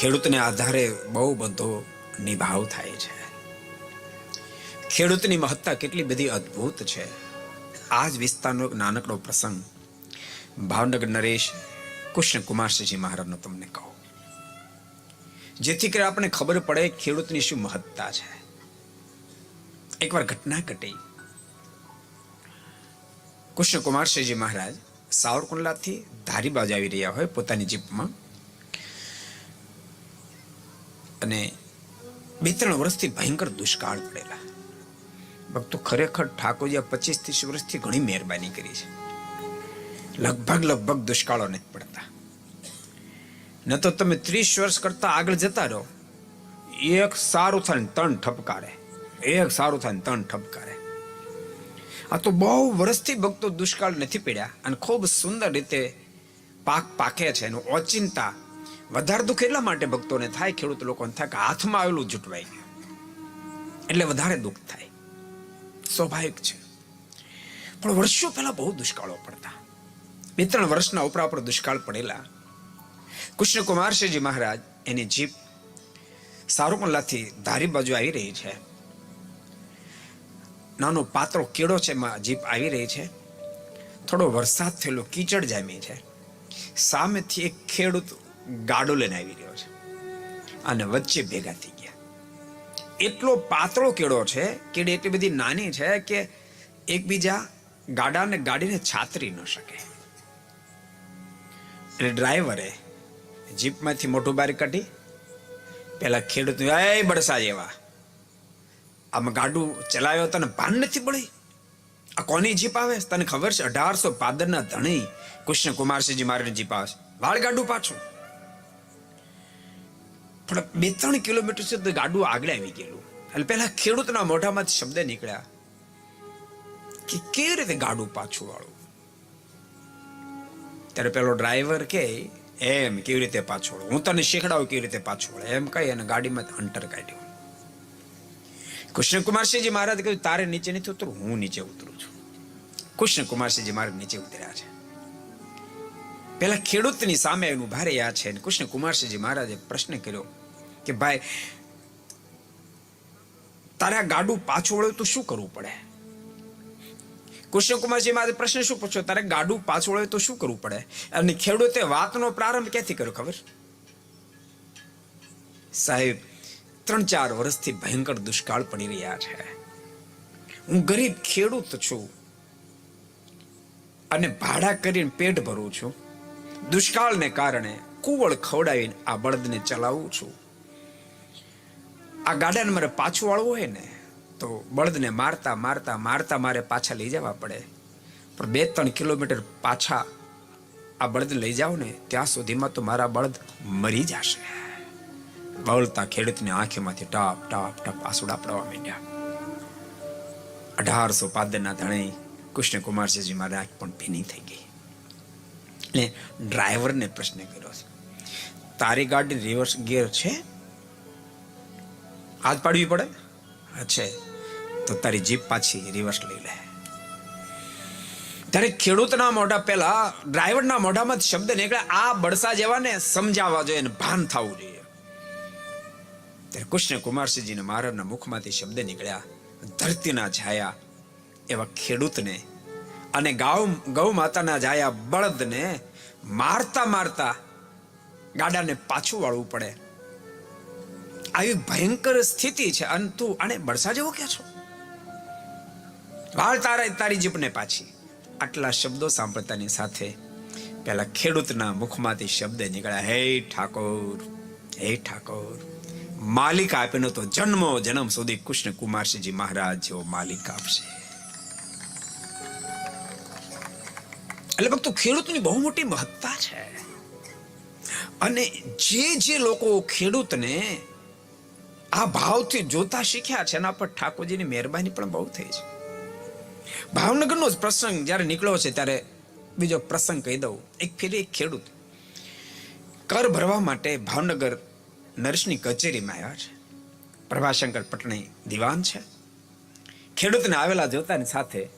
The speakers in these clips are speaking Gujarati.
ખેડૂતને આધારે બહુ બધો નિભાવ થાય છે. ખેડૂતની મહત્તા કેટલી બધી અદ્ભુત છે. આ જ વિસ્તારનો નાનકડો પ્રસંગ ભાવનગર નરેશ કૃષ્ણ કુમારસિંહજી મહારાજનો તમને કહું. જેથી કરી આપણને ખબર પડે ખેડૂતની શું મહત્તા છે. એકવાર ઘટના ઘટી. કૃષ્ણ કુમારસિંહજી મહારાજ સાવરકુંડલાથી ધારી બાજુ આવી રહ્યા હોય પોતાની જીપમાં. અને બે ત્રણ વર્ષથી ભયંકર દુષ્કાળ પડેલા. ભક્તો ખરેખર ઠાકોરજી પચીસ ત્રીસ વર્ષથી ઘણી મહેરબાની કરી છે. લગભગ લગભગ દુષ્કાળો નથી પડતા. ન તો તમે ત્રીસ વર્ષ કરતા આગળ જતા રહો. એક સારું થાય ને ત્રણ ઠપકારે. એક સારું થાય ને ત્રણ ઠપકારે. આ તો બહુ વર્ષથી ભક્તો દુષ્કાળ નથી પડ્યા અને ખૂબ સુંદર રીતે પાક પાકે છે એનું ઓચિંતા વધારે દુઃખ એટલા માટે ભક્તોને થાય, ખેડૂત લોકોને થાય કે હાથમાં આવેલું જૂટવાઈ ગયું. એટલે વધારે દુઃખ થાય. સ્વાભાવિક છે. પણ વર્ષો પહેલા બહુ દુષ્કાળો પડતા. બે ત્રણ વર્ષના ઉપરા ઉપર દુષ્કાળ પડેલા. કૃષ્ણકુમારસિંહજી મહારાજ, એની જીપ સારુમલ્લાથી ધારી બાજુ આવી રહી છે. નાનો પાતળો કેળો છે એમાં જીપ આવી રહી છે. થોડો વરસાદ થયેલો કીચડ જામી છે. સામેથી એક ખેડૂત ગાડો લઈને આવી રહ્યો છે. અને વચ્ચે ભેગા થઈ ગયા. એટલો પાતળો કેળો છે કેડી એટલી બધી નાની છે કે એકબીજા ગાડાને ગાડીને છાતરી ન શકે. એટલે ડ્રાઈવરે જીપમાંથી મોટું બારી કાઢી, પેલા ખેડૂત એ બળસા જેવા. આમાં ગાડું ચલાવ્યો તને ભાન નથી પડી? આ કોની જીપ આવે? તને ખબર છે, અઢારસો પાદરના ધણી કૃષ્ણ કુમારસિંહજી મારી જીપ આવે વાળ ગાડું પાછું. પણ બે ત્રણ કિલોમીટર સુધી ગાડું આગળ આવી ગયેલું. એટલે પેલા ખેડૂતના મોઢામાં શબ્દ નીકળ્યા કે કેવી રીતે ગાડું પાછું વાળું? ત્યારે પેલો ડ્રાઈવર કે, એમ કેવી રીતે પાછું હું તને શીખડાવું કેવી રીતે પાછું એમ કહી અને ગાડીમાં અંટર કાઢ્યું. કૃષ્ણકુમારસિંહજી મહારાજ કહ્યું, તારે નીચે નથી ઉતરું હું નીચે ઉતરું છું. કૃષ્ણકુમારસિંહજી મહારાજ નીચે ઉતર્યા છે. પેલા ખેડૂતની સામે એનું ભારે યા છે. અને કૃષ્ણકુમારસિંહજી મહારાજે પ્રશ્ન કર્યો કે, ભાઈ, તારે ગાડું પાછું વળ્યું તો શું કરવું પડે? કૃષ્ણકુમારજી મહારાજે પ્રશ્ન શું પૂછ્યો? તારે ગાડું પાછું વળ્યું તો શું કરવું પડે? અને ખેડૂતે વાતનો પ્રારંભ ક્યાંથી કર્યો ખબર? સાહેબ ત્રણ ચાર વર્ષથી ભયંકર દુષ્કાળ પડી રહ્યા છે. હું ગરીબ ખેડૂત છું અને ભાડા કરીને પેટ ભરું છું. દુષ્કાળને કારણે કુવળ ખવડાવીને આ બળદને ચલાવું છું. આ ગાડાને મારે પાછું વાળવું હોય ને, તો બળદને મારતા મારતા મારતા મારે પાછા લઈ જવા પડે. પણ બે ત્રણ કિલોમીટર પાછા આ બળદ લઈ જાઓ ને, ત્યાં સુધીમાં તો મારા બળદ મરી જશે. બળતા ખેડૂતને આંખીમાંથી ટાપ ટાપ ટાપ આસુડા પડવા માંડ્યા. અઢારસો પાદરના ધણી કૃષ્ણ કુમારસિંહજી મારી આંખ પણ ભીની થઈ ગઈ. એટલે ડ્રાઈવરને પ્રશ્ન કર્યો છે. તારી ગાડી રિવર્સ ગિયર છે? હાથ પાડવી પડે? છે. તો તારી જીપ પાછી રિવર્સ લઈ લે. ત્યારે ખેડૂતના મોઢા પહેલા ડ્રાઈવરના મોઢામાં શબ્દ નીકળે, આ બળસા જેવાને સમજાવવા જોઈએ અને ભાન થવું જોઈએ. ત્યારે કૃષ્ણ કુમારસિંહજીને મહારાજના મુખમાંથી શબ્દ નીકળ્યા, ધરતીના છાયા એવા ખેડૂતને અને ગાઉ ગૌ માતાના જાયા બળદને મારતા મારતા ગાડાને પાછું વાળવું પડે. આવી ભયંકર સ્થિતિ છે. અને તું, આને બળસા જેવો કે છો? વાળ તારા, તારી જીપને પાછી. આટલા શબ્દો સાંભળતાની સાથે પેલા ખેડૂતના મુખમાંથી શબ્દ નીકળ્યા. હે ઠાકોર હે ઠાકોર, માલિક આપેનો તો જન્મો જન્મ સુધી કૃષ્ણ કુમારસિંહજી મહારાજ જેવો માલિક આપશે. એટલે ભક્તો, ખેડૂતની બહુ મોટી મહત્તા છે. અને જે જે લોકો ખેડૂતને આ ભાવથી જોતા શીખ્યા છે, એના પર ઠાકોરજીની મહેરબાની પણ બહુ થઈ છે. ભાવનગરનો જ પ્રસંગ જ્યારે નીકળ્યો છે, ત્યારે બીજો પ્રસંગ કહી દઉં. એક ફેરી એક ખેડૂત કર ભરવા માટે ભાવનગર નરેશની કચેરીમાં આવ્યા છે. પ્રભાશંકર પટણી દિવાન છે. ખેડૂતને આવેલા જોતાની સાથે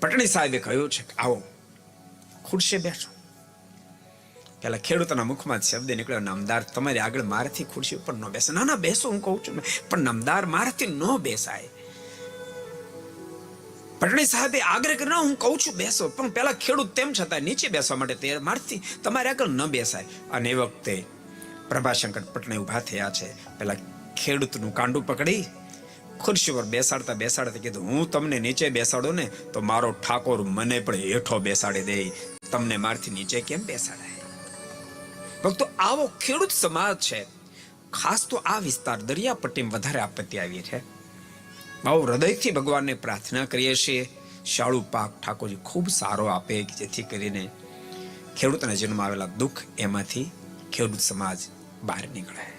પટણી સાહેબે કહ્યું છે કે, આવો. ખુરશી બેઠો. પેલા ખેડૂતના મુખમાં શબ્દ નીકળ્યો, નામદાર, તમારી આગળ મારાથી ખુરશી ઉપર ન બેસે. ના ના, બેસો, હું કહું છું પણ નામદાર મારાથી ન બેસાય. પટણી સાહેબે આગ્રહ કર્યો હું કહું છું, બેસો. પણ પેલા ખેડૂત તેમ છતાં નીચે બેસવા માટે તૈયાર, મારથી તમારે આગળ ન બેસાય. અને એ વખતે પ્રભાશંકર પટણી ઊભા થયા છે. પેલા ખેડૂતનું કાંડું પકડી, ખુરશી પર બેસાડતા બેસાડતા કીધું, હું તમને નીચે બેસાડું ને, તો મારો ઠાકોર મને પણ હેઠો બેસાડી દે. તમને મારથી નીચે કેમ બેસાડાય? ભક્તો, આવો ખેડૂત સમાજ છે. ખાસ તો આ વિસ્તાર દરિયાપટ્ટીમાં વધારે આપત્તિ આવી છે. બહુ હૃદયથી ભગવાનને પ્રાર્થના કરીએ છીએ. શાળુ પાક ઠાકોરજી ખૂબ સારો આપે જેથી કરીને ખેડૂતના જન્મ આવેલા દુઃખ એમાંથી ખેડૂત સમાજ બહાર નીકળે.